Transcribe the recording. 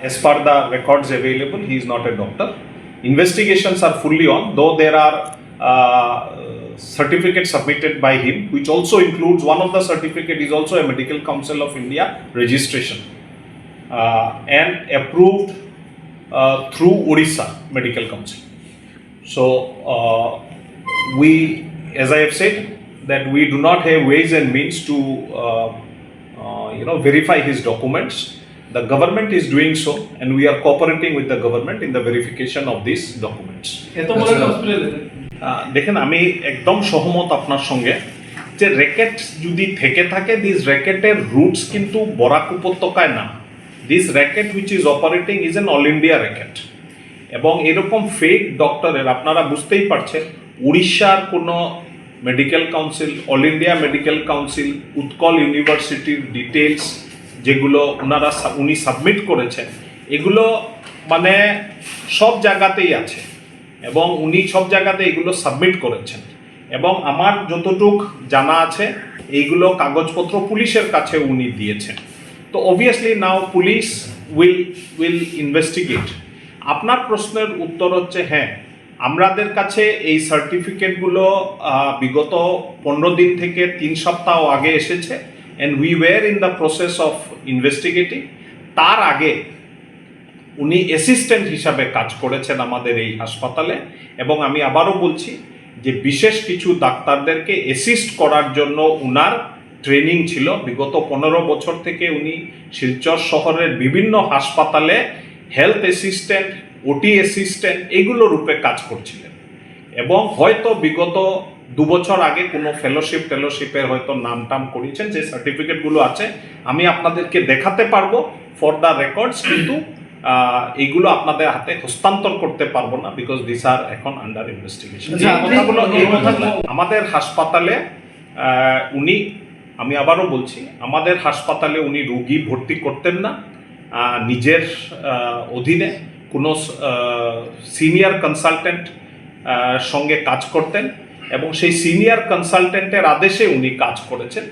As per the records available, he is not a doctor. Investigations are fully on, though there are uh, certificates submitted by him, which also includes one of the certificate is also a Medical Council of India registration uh, and approved uh, through Odisha Medical Council. So uh, we, as I have said, that we do not have ways and means to, uh, uh, you know, verify his documents. The government is doing so, and we are cooperating with the government in the verification of these documents. আহ, দেখেন আমি একদম সহমত আপনার সঙ্গে যে racket যদি থেকে থাকে দিস র্যাকেটের রুটস কিন্তু বরাক উপত্যকায় না। This racket which is operating is an all India racket এবং এরকম ফেক ডক্টরের আপনারা বুঝতেই পারছেন উড়িষ্যার কোনো medical council all India medical council Utkal ইউনিভার্সিটির ডিটেলস যেগুলো ওনারা উনি সাবমিট করেছেন, এগুলো মানে সব জায়গাতেই আছে। এবং উনি সব জায়গাতে এগুলো সাবমিট করেছেন। এবং আমার যতটুক জানা আছে, এইগুলো কাগজপত্র পুলিশের কাছে উনি দিয়েছেন। তো obviously now police will will investigate আপনার প্রশ্নের উত্তর হচ্ছে হ্যাঁ আমাদের কাছে এই সার্টিফিকেটগুলো বিগত পনেরো দিন থেকে তিন সপ্তাহ আগে এসেছে। And we were in the process of investigating তার আগে উনি অ্যাসিস্ট্যান্ট হিসাবে কাজ করেছেন আমাদের এই হাসপাতালে। এবং আমি আবারও বলছি যে বিশেষ কিছু ডাক্তারদেরকে অ্যাসিস্ট করার জন্য উনার ট্রেনিং ছিল। বিগত পনেরো বছর থেকে উনি শিলচর শহরের বিভিন্ন হাসপাতালে হেলথ অ্যাসিস্ট্যান্ট ওটি অ্যাসিস্ট্যান্ট এগুলো রূপে কাজ করছিলেন। এবং হয়তো বিগত দু বছর আগে কোনো ফেলোশিপ টেলোশিপের হয়তো নাম টাম করিয়েছেন যে সার্টিফিকেটগুলো আছে আমি আপনাদেরকে দেখাতে পারব ফর দ্য রেকর্ডস কিন্তু এইগুলো আপনাদের হাতে হস্তান্তর করতে পারব না বিকজ দিস আর এখন আন্ডার ইনভেস্টিগেশন আমাদের হাসপাতালে উনি আমি আবারও বলছি আমাদের হাসপাতালে উনি রুগী ভর্তি করতেন না নিজের অধীনে কোনো সিনিয়র কনসালটেন্ট সঙ্গে কাজ করতেন এবং সেই সিনিয়র কনসালটেন্টের আদেশে উনি কাজ করেছেন।